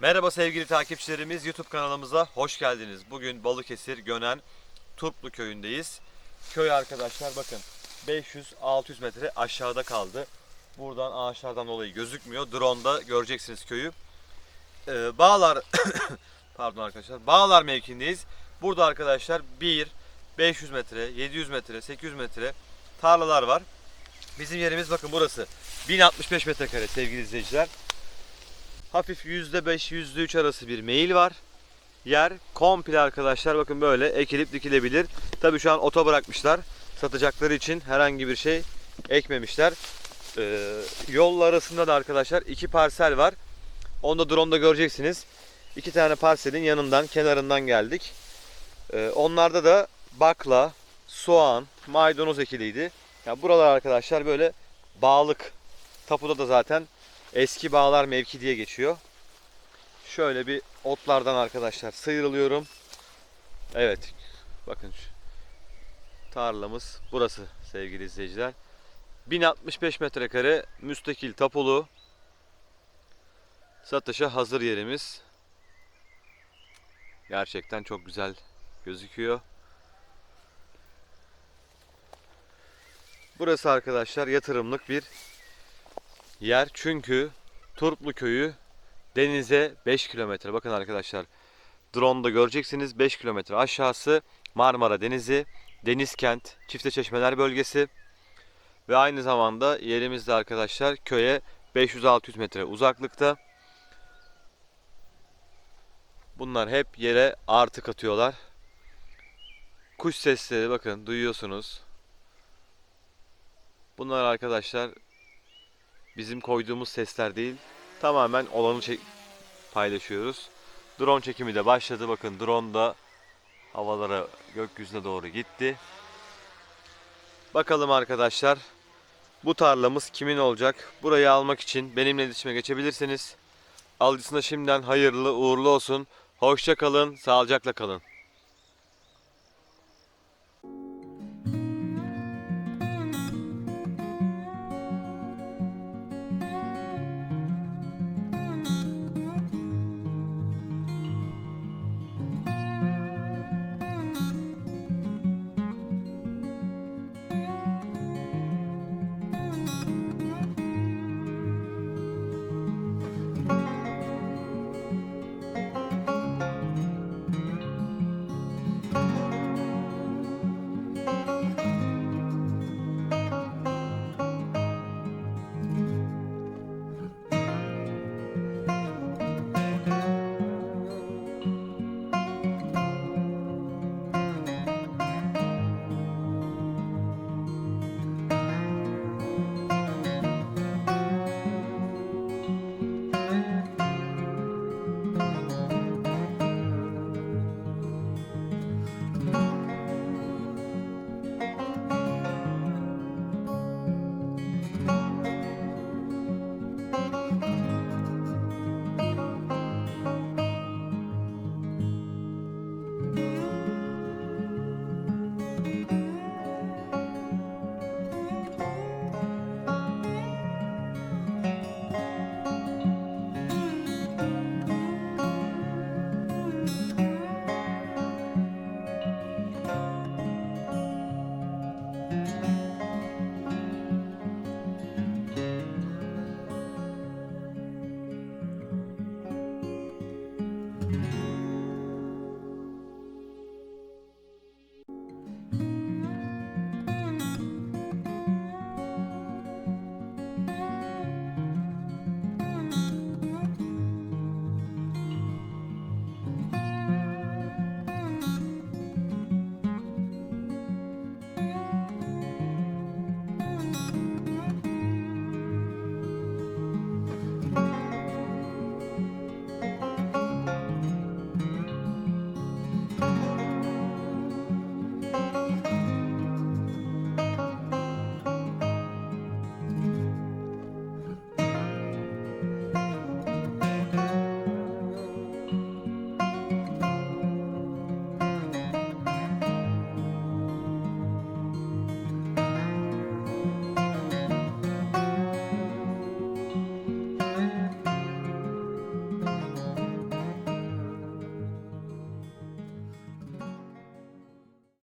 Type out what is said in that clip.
Merhaba sevgili takipçilerimiz YouTube kanalımıza hoş geldiniz. Bugün Balıkesir Gönen Turplu köyündeyiz. Köy arkadaşlar bakın 500-600 metre aşağıda kaldı. Buradan ağaçlardan dolayı gözükmüyor. Drone'da göreceksiniz köyü. Ee, Bağlar pardon arkadaşlar. Bağlar mevkindeyiz. Burada arkadaşlar 1 500 metre, 700 metre, 800 metre tarlalar var. Bizim yerimiz bakın burası. 1065 metrekare sevgili izleyiciler. Hafif %5, %3 arası bir meyil var. Yer komple arkadaşlar bakın böyle ekilip dikilebilir. Tabii şu an ota bırakmışlar. Satacakları için herhangi bir şey ekmemişler. Ee, yol arasında da arkadaşlar iki parsel var. Onu da drone'da göreceksiniz. İki tane parselin yanından, kenarından geldik. Ee, onlarda da bakla, soğan, maydanoz ekiliydi. Ya buralar arkadaşlar böyle bağlık. Tapuda da zaten eski bağlar mevki diye geçiyor. Şöyle bir otlardan arkadaşlar sıyrılıyorum. Evet. Bakın şu tarlamız burası sevgili izleyiciler. 1065 metrekare müstakil tapulu satışa hazır yerimiz. Gerçekten çok güzel gözüküyor. Burası arkadaşlar yatırımlık bir yer. Çünkü Turplu köyü denize 5 kilometre. Bakın arkadaşlar drone'da göreceksiniz 5 kilometre aşağısı Marmara Denizi, Denizkent, Çifte Çeşmeler bölgesi ve aynı zamanda yerimizde arkadaşlar köye 500-600 metre uzaklıkta. Bunlar hep yere artı katıyorlar. Kuş sesleri bakın duyuyorsunuz. Bunlar arkadaşlar bizim koyduğumuz sesler değil. Tamamen olanı paylaşıyoruz. Drone çekimi de başladı. Bakın drone da havalara gökyüzüne doğru gitti. Bakalım arkadaşlar. Bu tarlamız kimin olacak? Burayı almak için benimle iletişime geçebilirsiniz. Alıcısına şimdiden hayırlı uğurlu olsun. Hoşça kalın, sağlıcakla kalın.